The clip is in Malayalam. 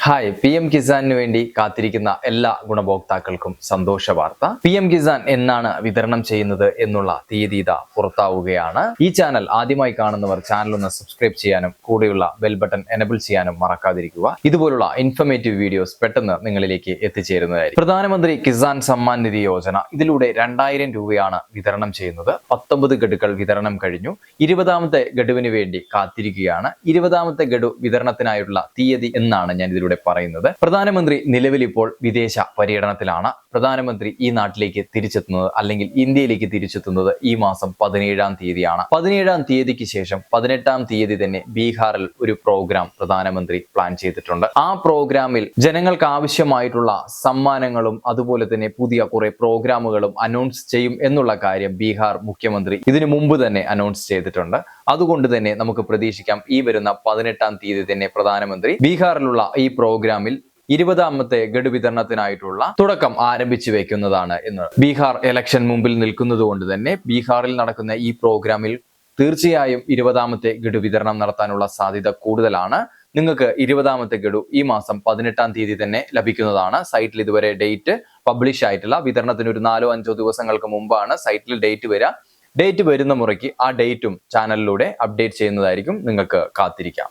ഹായ് പി എം കിസാനു വേണ്ടി കാത്തിരിക്കുന്ന എല്ലാ ഗുണഭോക്താക്കൾക്കും സന്തോഷ വാർത്ത. പി എം കിസാൻ എന്നാണ് വിതരണം ചെയ്യുന്നത് എന്നുള്ള തീയതി ഇതാ പുറത്താവുകയാണ്. ഈ ചാനൽ ആദ്യമായി കാണുന്നവർ ചാനൽ ഒന്ന് സബ്സ്ക്രൈബ് ചെയ്യാനും കൂടെയുള്ള ബെൽ ബട്ടൺ എനബിൾ ചെയ്യാനും മറക്കാതിരിക്കുക. ഇതുപോലുള്ള ഇൻഫർമേറ്റീവ് വീഡിയോസ് പെട്ടെന്ന് നിങ്ങളിലേക്ക് എത്തിച്ചേരുന്നതായിരിക്കും. പ്രധാനമന്ത്രി കിസാൻ സമ്മാൻ നിധി യോജന ഇതിലൂടെ രണ്ടായിരം രൂപയാണ് വിതരണം ചെയ്യുന്നത്. പത്തൊമ്പത് ഗഡുക്കൾ വിതരണം കഴിഞ്ഞു. ഇരുപതാമത്തെ ഗഡുവിന് വേണ്ടി കാത്തിരിക്കുകയാണ്. ഇരുപതാമത്തെ ഗഡു വിതരണത്തിനായുള്ള തീയതി എന്നാണ് ഞാൻ ഇതിലൂടെ പറയുന്നത്. പ്രധാനമന്ത്രി നിലവിൽ ഇപ്പോൾ വിദേശ പര്യടനത്തിലാണ്. പ്രധാനമന്ത്രി ഈ നാട്ടിലേക്ക് തിരിച്ചെത്തുന്നത് അല്ലെങ്കിൽ ഇന്ത്യയിലേക്ക് തിരിച്ചെത്തുന്നത് ഈ മാസം പതിനേഴാം തീയതിയാണ്. പതിനേഴാം തീയതിക്ക് ശേഷം പതിനെട്ടാം തീയതി തന്നെ ബീഹാറിൽ ഒരു പ്രോഗ്രാം പ്രധാനമന്ത്രി പ്ലാൻ ചെയ്തിട്ടുണ്ട്. ആ പ്രോഗ്രാമിൽ ജനങ്ങൾക്ക് ആവശ്യമായിട്ടുള്ള സമ്മാനങ്ങളും അതുപോലെ തന്നെ പുതിയ കുറെ പ്രോഗ്രാമുകളും അനൗൺസ് ചെയ്യും എന്നുള്ള കാര്യം ബീഹാർ മുഖ്യമന്ത്രി ഇതിനു മുമ്പ് തന്നെ അനൗൺസ് ചെയ്തിട്ടുണ്ട്. അതുകൊണ്ട് തന്നെ നമുക്ക് പ്രതീക്ഷിക്കാം ഈ വരുന്ന പതിനെട്ടാം തീയതി തന്നെ പ്രധാനമന്ത്രി ബീഹാറിലുള്ള ഈ പ്രോഗ്രാമിൽ ഇരുപതാമത്തെ ഗഡു വിതരണത്തിനായിട്ടുള്ള തുടക്കം ആരംഭിച്ചു വെക്കുന്നതാണ് എന്ന് ബീഹാർ എലക്ഷൻ മുമ്പിൽ നിൽക്കുന്നത് കൊണ്ട് തന്നെ ബീഹാറിൽ നടക്കുന്ന ഈ പ്രോഗ്രാമിൽ തീർച്ചയായും ഇരുപതാമത്തെ ഗഡു വിതരണം നടത്താനുള്ള സാധ്യത കൂടുതലാണ്. നിങ്ങൾക്ക് ഇരുപതാമത്തെ ഗഡു ഈ മാസം പതിനെട്ടാം തീയതി തന്നെ ലഭിക്കുന്നതാണ്. സൈറ്റിൽ ഇതുവരെ ഡേറ്റ് പബ്ലിഷ് ആയിട്ടില്ല. വിതരണത്തിന് ഒരു നാലോ അഞ്ചോ ദിവസങ്ങൾക്ക് മുമ്പാണ് സൈറ്റിൽ ഡേറ്റ് വരിക. ഡേറ്റ് വരുന്ന മുറയ്ക്ക് ആ ഡേറ്റും ചാനലിലൂടെ അപ്ഡേറ്റ് ചെയ്യുന്നതായിരിക്കും നിങ്ങൾക്ക് കാത്തിരിക്കാം.